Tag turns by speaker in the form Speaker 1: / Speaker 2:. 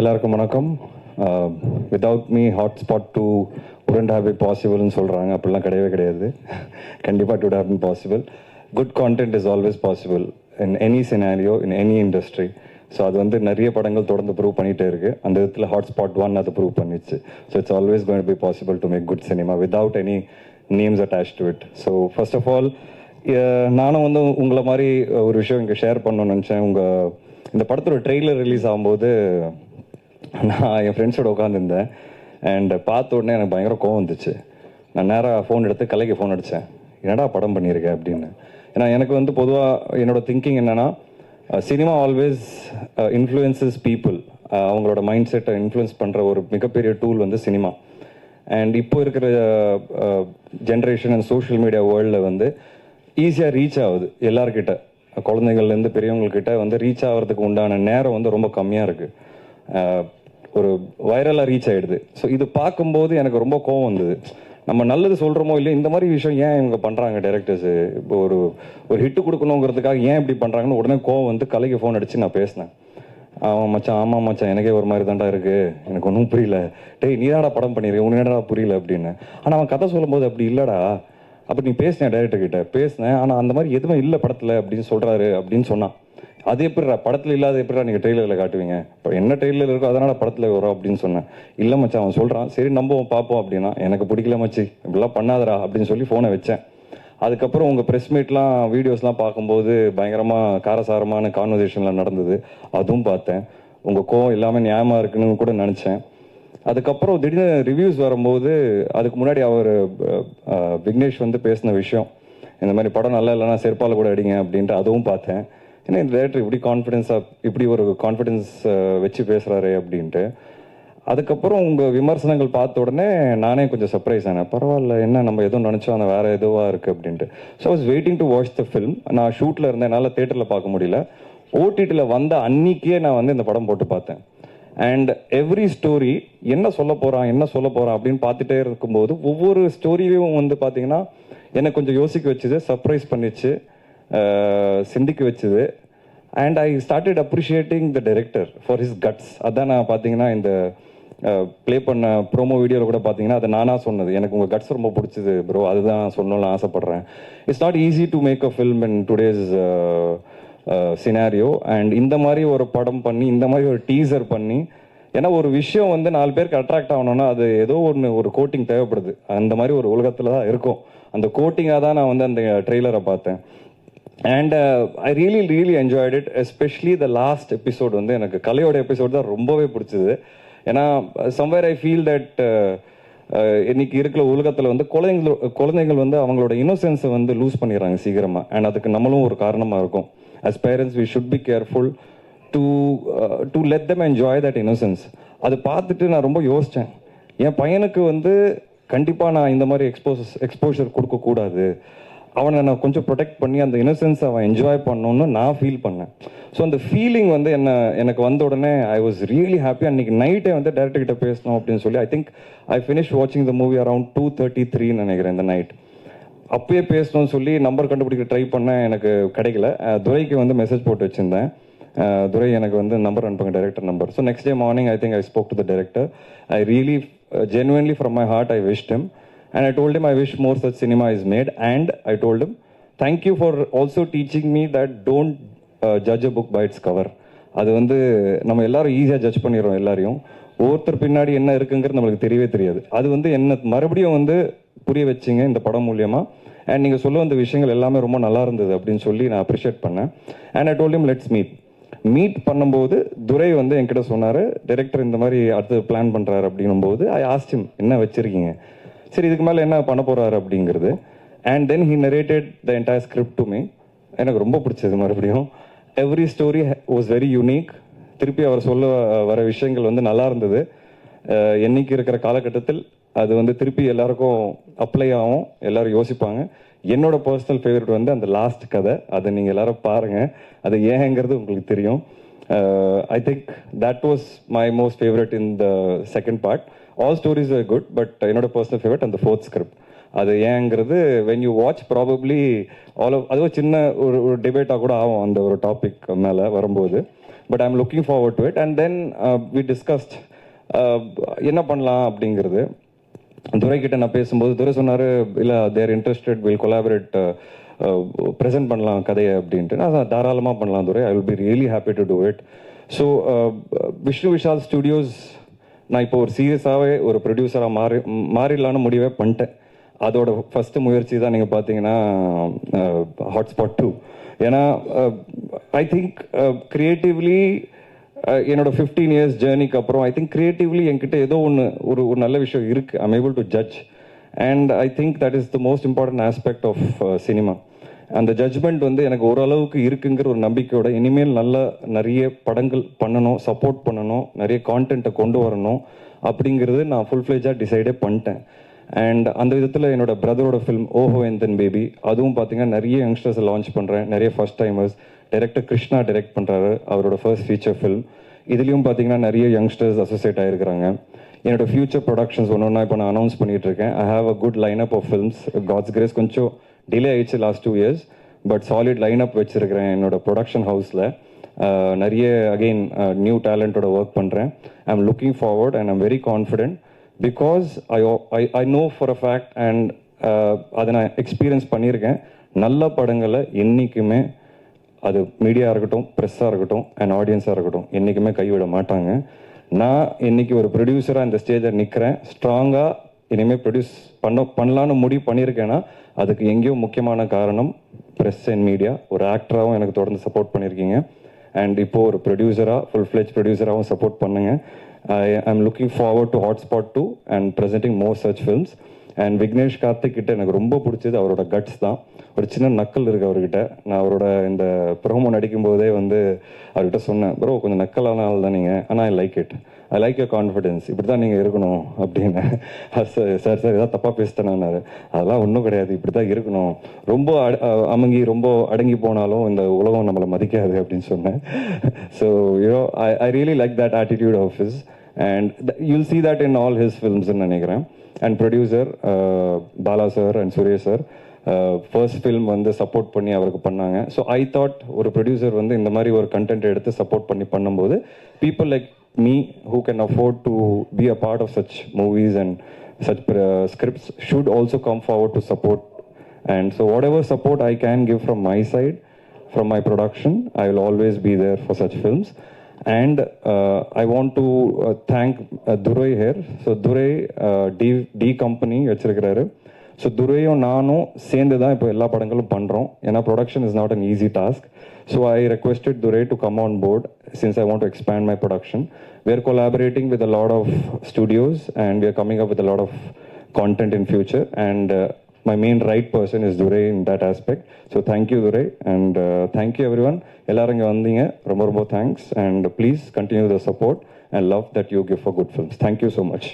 Speaker 1: எல்லாருக்கும் வணக்கம். Without me Hotspot two wouldn't have be பாசிபிள்னு சொல்கிறாங்க அப்படிலாம் கிடையவே கிடையாது. கண்டிப்பாக to have in possible good content is always possible in any scenario in any industry so அது வந்து நிறைய படங்கள் தொடர்ந்து ப்ரூவ் பண்ணிகிட்டே இருக்குது அந்த விதத்தில் ஹாட்ஸ்பாட் ஒன் அது ப்ரூவ் பண்ணிச்சு. So it's always going be possible to make good cinema without any names attach to it so first of all நானும் வந்து உங்களை மாதிரி ஒரு விஷயம் இங்கே ஷேர் பண்ணணும்னு நினச்சேன். உங்கள் இந்த படத்தோட ட்ரெய்லர் ரிலீஸ் ஆகும்போது நான் என் ஃப்ரெண்ட்ஸோட உட்காந்துருந்தேன் அண்ட் பார்த்த உடனே எனக்கு பயங்கர கோவம் வந்துச்சு. நான் நேராக ஃபோன் எடுத்து கலைக்கு ஃபோன் அடித்தேன் என்னடா படம் பண்ணியிருக்கேன் அப்படின்னு. ஏன்னா எனக்கு வந்து பொதுவாக என்னோடய திங்கிங் என்னென்னா சினிமா ஆல்வேஸ் இன்ஃப்ளூயன்சஸ் பீப்புள் அவங்களோட மைண்ட் செட்டை இன்ஃப்ளூயன்ஸ் பண்ணுற ஒரு மிகப்பெரிய டூல் வந்து சினிமா அண்ட் இப்போ இருக்கிற ஜென்ரேஷன் அண்ட் சோஷியல் மீடியா வேர்ல்டில் வந்து ஈஸியாக ரீச் ஆகுது. எல்லார்கிட்ட குழந்தைங்கள்லேருந்து பெரியவங்கக்கிட்ட வந்து ரீச் ஆகிறதுக்கு உண்டான நேரம் வந்து ரொம்ப கம்மியாக இருக்குது ஒரு வைரலாக ரீச் ஆகிடுது ஸோ இது பார்க்கும்போது எனக்கு ரொம்ப கோவம் வந்தது. நம்ம நல்லது சொல்கிறோமோ இல்லையோ இந்த மாதிரி விஷயம் ஏன் இவங்க பண்ணுறாங்க டேரக்டர்ஸு இப்போ ஒரு ஒரு ஹிட்டு கொடுக்கணுங்கிறதுக்காக ஏன் இப்படி பண்ணுறாங்கன்னு உடனே கோவம் வந்து கலைக்கு ஃபோன் அடித்து நான் பேசினேன். அவன் மச்சான் ஆமாம் மச்சான் எனக்கே ஒரு மாதிரி தாண்டா இருக்குது எனக்கு ஒன்றும் புரியல. டேய் நீராடா படம் பண்ணியிருக்கேன் உன்னடா என்னடா புரியல அப்படின்னு. ஆனால் அவன் கதை சொல்லும்போது அப்படி இல்லைடா. அப்படி நீ பேசினேன் டேரக்டர் கிட்ட பேசினேன். ஆனால் அந்த மாதிரி எதுவுமே இல்லை படத்தில் அப்படின்னு சொல்கிறாரு அப்படின்னு சொன்னான். அது எப்படிடா? படத்தில் இல்லாத எப்படிடா நீங்கள் ட்ரெய்லரில் காட்டுவீங்க? இப்போ என்ன ட்ரெய்லர் இருக்கோ அதனால் படத்தில் வரும் அப்படின்னு சொன்னேன். இல்லை மச்சான் அவன் சொல்கிறான் சரி நம்பவும் பார்ப்போம் அப்படின்னா எனக்கு பிடிக்கல மச்சி இப்படிலாம் பண்ணாதடா அப்படின்னு சொல்லி ஃபோனை வச்சேன். அதுக்கப்புறம் உங்கள் ப்ரெஸ் மீட்லாம் வீடியோஸ்லாம் பார்க்கும்போது பயங்கரமாக காரசாரமான கான்வர்சேஷன்லாம் நடந்தது. அதுவும் பார்த்தேன். உங்கள் கோவம் எல்லாமே நியாயமாக இருக்குன்னு கூட நினச்சேன். அதுக்கப்புறம் திடீர்னு ரிவ்யூஸ் வரும்போது அதுக்கு முன்னாடி அவர் விக்னேஷ் வந்து பேசின விஷயம் இந்த மாதிரி படம் நல்லா இல்லைன்னா செருப்பால் கூட அடிங்க அப்படின்ட்டு அதுவும் பார்த்தேன். ஏன்னா இந்த டேரக்டர் இப்படி கான்ஃபிடென்ஸாக இப்படி ஒரு கான்ஃபிடென்ஸ் வச்சு பேசுகிறாரு அப்படின்ட்டு. அதுக்கப்புறம் உங்கள் விமர்சனங்கள் பார்த்த உடனே நானே கொஞ்சம் சர்ப்ரைஸ் ஆனேன். பரவாயில்ல என்ன நம்ம எதுவும் நினச்சோம் அந்த வேறு எதுவாக இருக்குது அப்படின்ட்டு. So was waiting to watch the film நான் ஷூட்டில் இருந்தேன் என்னால் தேட்டரில் பார்க்க முடியல. ஓடிடியில் வந்த அன்னைக்கே நான் வந்து இந்த படம் போட்டு பார்த்தேன். அண்ட் எவ்ரி ஸ்டோரி என்ன சொல்ல போகிறான் என்ன சொல்ல போகிறான் அப்படின்னு பார்த்துட்டே இருக்கும்போது ஒவ்வொரு ஸ்டோரியும் வந்து பார்த்தீங்கன்னா என்னை கொஞ்சம் யோசிக்க வச்சுது சர்ப்ரைஸ் பண்ணிச்சு. சிந்திக்க வச்சுது. And I started appreciating the director for his guts அதான் நான் பார்த்தீங்கன்னா இந்த ப்ளே பண்ண ப்ரோமோ வீடியோவில் கூட பார்த்தீங்கன்னா அது நானாக சொன்னது. எனக்கு உங்கள் கட்ஸ் ரொம்ப பிடிச்சது ப்ரோ அதுதான் சொல்லணும்னு ஆசைப்பட்றேன். It's not easy to make a film in today's scenario and இந்த மாதிரி ஒரு படம் பண்ணி இந்த மாதிரி ஒரு டீசர் பண்ணி ஏன்னா ஒரு விஷயம் வந்து நாலு பேருக்கு அட்ராக்ட் ஆகணும்னா அது ஏதோ ஒன்று ஒரு கோட்டிங் தேவைப்படுது. அந்த மாதிரி ஒரு உலகத்தில் தான் இருக்கும். அந்த கோட்டிங்காக தான் நான் வந்து அந்த ட்ரெய்லரை பார்த்தேன். And I really really enjoyed it especially the last episode வந்து எனக்கு கலையோட எபிசோட் தான் ரொம்பவே பிடிச்சது. ஏன்னா சம்வேர் ஐ ஃபீல் தட் இன்னைக்கு இருக்கிற உலகத்தில் வந்து குழந்தைங்கள் குழந்தைகள் வந்து அவங்களோட இன்னோசென்ஸை வந்து லூஸ் பண்ணிடுறாங்க சீக்கிரமாக அண்ட் அதுக்கு நம்மளும் ஒரு காரணமாக இருக்கும். As parents we should be careful to to let them enjoy that innocence அது பார்த்துட்டு நான் ரொம்ப யோசித்தேன் என் பையனுக்கு வந்து கண்டிப்பாக நான் இந்த மாதிரி எக்ஸ்போஸ் எக்ஸ்போஷர் கொடுக்கக்கூடாது. அவனை நான் கொஞ்சம் ப்ரொடெக்ட் பண்ணி அந்த இன்னசென்ஸ் அவன் என்ஜாய் பண்ணணும்னு நான் ஃபீல் பண்ணேன். ஸோ அந்த ஃபீலிங் வந்து என்ன எனக்கு வந்த உடனே ஐ வாஸ் ரியலி ஹாப்பி அன்றைக்கி நைட்டே வந்து டேரக்டர் கிட்ட பேசணும் அப்படின்னு சொல்லி ஐ திங்க் ஐ ஃபினிஷ் வாட்சிங் the movie around two thirty த்ரீன்னு நினைக்கிறேன் இந்த நைட் அப்பயே பேசணும்னு சொல்லி நம்பர் கண்டுபிடிக்க ட்ரை பண்ணேன். எனக்கு கிடைக்கல. துரைக்கு வந்து மெசேஜ் போட்டு வச்சுருந்தேன். துரை எனக்கு வந்து நம்பர் அனுப்புங்க director number so next day morning I think I spoke to the director I really genuinely from my heart I wish him. And I told him I wish more such cinema is made. And I told him, thank you for also teaching me that don't uh, judge a book by its cover. அது வந்து நம்ம எல்லாரும் ஈஸியாக judge பண்ணிடுறோம் எல்லாரையும். ஒவ்வொருத்தர் பின்னாடி என்ன இருக்குங்கிறது நம்மளுக்கு தெரியவே தெரியாது. அது வந்து என்ன மறுபடியும் வந்து புரிய வச்சிங்க இந்த படம் மூலியமாக அண்ட் நீங்கள் சொல்ல வந்த விஷயங்கள் எல்லாமே ரொம்ப நல்லா இருந்தது அப்படின்னு சொல்லி நான் அப்ரிஷியேட் பண்ணேன். And I told him let's meet meet பண்ணும்போது துரை வந்து என்கிட்ட சொன்னார் டைரக்டர் இந்த மாதிரி அடுத்து பிளான் பண்ணுறாரு அப்படின்னும் போது ஐ ஆஸ்டிம் என்ன வச்சுருக்கீங்க? சரி இதுக்கு மேலே என்ன பண்ண போகிறாரு அப்படிங்கிறது. And then he narrated the entire script to me எனக்கு ரொம்ப பிடிச்சது மறுபடியும். Every story was very unique திருப்பி அவர் சொல்ல வர விஷயங்கள் வந்து நல்லா இருந்தது. என்னைக்கு இருக்கிற காலகட்டத்தில் அது வந்து திருப்பி எல்லாருக்கும் அப்ளை ஆகும். எல்லாரும் யோசிப்பாங்க. என்னோட பர்சனல் ஃபேவரட் வந்து அந்த லாஸ்ட் கதை. அதை நீங்கள் எல்லாரும் பாருங்கள் அது ஏங்கிறது உங்களுக்கு தெரியும். I think that was my most favourite in the second part all stories are good but என்னோட பர்சனல் ஃபேவரட் அந்த ஃபோர்த் ஸ்கிரிப்ட் அது ஏங்கிறது when you watch probably all அது ஒரு சின்ன ஒரு ஒரு டிபேட்டாக கூட ஆகும் அந்த ஒரு டாபிக் மேலே வரும்போது. But I'm looking forward to it and then we discussed என்ன பண்ணலாம் அப்படிங்கிறது. துரை கிட்ட நான் பேசும்போது துரை சொன்னார் இல்லை there interested will collaborate present பண்ணலாம் கதையை அப்படின்ட்டு. நான் தாராளமாக பண்ணலாம் Durai I will be really happy to do it so Vishnu Vishal studios நான் இப்போ ஒரு சீரியஸாகவே ஒரு ப்ரொடியூசராக மாறி மாறிடலான்னு முடிவே பண்ணிட்டேன். அதோட ஃபஸ்ட்டு முயற்சி தான் நீங்கள் பார்த்தீங்கன்னா ஹாட்ஸ்பாட் டூ ஏன்னா ஐ திங்க் க்ரியேட்டிவ்லி என்னோட ஃபிஃப்டீன் இயர்ஸ் ஜேர்னிக்கு அப்புறம் ஐ திங்க் க்ரியேட்டிவ்லி என்கிட்ட ஏதோ ஒன்று ஒரு ஒரு நல்ல விஷயம் இருக்குது I'm able to judge and I think that is the most important aspect of cinema அந்த ஜட்ஜ்மெண்ட் வந்து எனக்கு ஓரளவுக்கு இருக்குங்கிற ஒரு நம்பிக்கையோட இனிமேல் நல்லா நிறைய படங்கள் பண்ணணும் சப்போர்ட் பண்ணணும் நிறைய கான்டென்ட்டை கொண்டு வரணும் அப்படிங்கிறது நான் ஃபுல் ஃப்ளேஜாக டிசைடே பண்ணிட்டேன். அண்ட் அந்த விதத்தில் என்னோட பிரதரோட ஃபிலிம் ஓஹோ எந்தன் பேபி அதுவும் பார்த்தீங்கன்னா நிறைய யங்ஸ்டர்ஸை லான்ச் பண்ணுறேன் நிறைய first timers director Krishna direct பண்ணுறாரு அவரோட ஃபர்ஸ்ட் ஃபீச்சர் ஃபிலிம் இதுலேயும் பார்த்தீங்கன்னா நிறைய யங்ஸ்டர்ஸ் அசோசியேட் ஆகிருக்கிறாங்க என்னோட ஃபியூச்சர் ப்ரொடக்ஷன்ஸ் ஒன்று ஒன்றா இப்போ நான் அனௌன்ஸ் பண்ணிகிட்டு இருக்கேன். I have a good line up of films God's grace கொஞ்சம் டிலே ஆயிடுச்சு last two years but solid line up வச்சுருக்கிறேன் என்னோட ப்ரொடக்ஷன் ஹவுஸில் நிறைய அகெயின் நியூ டேலண்ட்டோட ஒர்க் பண்ணுறேன் I am looking forward and I'm very confident because I I I know for a fact and அதை நான் எக்ஸ்பீரியன்ஸ் பண்ணியிருக்கேன். நல்ல படங்களை என்றைக்குமே அது மீடியா இருக்கட்டும் ப்ரெஸ்ஸாக இருக்கட்டும் அண்ட் ஆடியன்ஸாக இருக்கட்டும் என்றைக்குமே கைவிட மாட்டாங்க. நான் இன்றைக்கி ஒரு ப்ரொடியூசராக இந்த ஸ்டேஜில் நிற்கிறேன் ஸ்ட்ராங்காக இனிமேல் ப்ரொடியூஸ் பண்ண பண்ணலான்னு முடிவு பண்ணியிருக்கேன்னா அதுக்கு எங்கேயோ முக்கியமான காரணம் ப்ரெஸ் அண்ட் மீடியா ஒரு ஆக்டராகவும் எனக்கு தொடர்ந்து சப்போர்ட் பண்ணியிருக்கீங்க. அண்ட் இப்போது ஒரு ப்ரொடியூசராக ஃபுல் ஃப்ளெஜ் ப்ரொடியூசராகவும் சப்போர்ட் பண்ணுங்கள் I I'm looking forward to Hotspot two and presenting more search films and Vignesh Karthik கிட்ட எனக்கு ரொம்ப பிடிச்சது அவரோட கட்ஸ் தான். ஒரு சின்ன நக்கல் இருக்கு அவர்கிட்ட. நான் அவரோட இந்த ப்ரோமோ நடிக்கும் போதே வந்து அவர்கிட்ட சொன்னேன் ப்ரோ கொஞ்சம் நக்கலான ஆள் தான் நீங்கள் ஆனால் I like it I like your confidence இப்படி தான் நீங்கள் இருக்கணும் அப்படின்னு. சார் சார் சார் ஏதாவது தப்பாக பேசிட்டேனாரு அதெல்லாம் ஒன்றும் கிடையாது. இப்படி தான் இருக்கணும். ரொம்ப அமங்கி ரொம்ப அடங்கி போனாலும் இந்த உலகம் நம்மளை மதிக்காது அப்படின்னு சொன்னேன். So you know I I really like that attitude of his and you'll see that in all his ஃபில்ம்ஸ்ன்னு நினைக்கிறேன். And producer Bala sir and Suresh sir first film வந்து சப்போர்ட் பண்ணி அவருக்கு பண்ணாங்க. ஸோ ஐ தாட் ஒரு producer வந்து இந்த மாதிரி ஒரு கண்டென்ட் எடுத்து சப்போர்ட் பண்ணி பண்ணும்போது people like Me who can afford to be a part of such movies and such scripts should also come forward to support and so whatever support I can give from my side, from my production, I will always be there for such films. And uh, I want to uh, thank uh, Durai here. So Durai uh, D, D company வச்சிருக்கிறாரு so துரையும் நானும் சேர்ந்து தான் இப்போ எல்லா படங்களும் பண்ணுறோம் ஏன்னா production is not an easy task so I requested Durai to come on board since I want to expand my production we're collaborating with a lot of studios and and we are coming up with a lot of content in future. And uh, my main right person is Durai in that aspect. So thank you Durai and uh, எல்லாரும் இங்கே வந்தீங்க. ரொம்ப ரொம்ப thanks and please continue the support and love that you give for good films thank you so much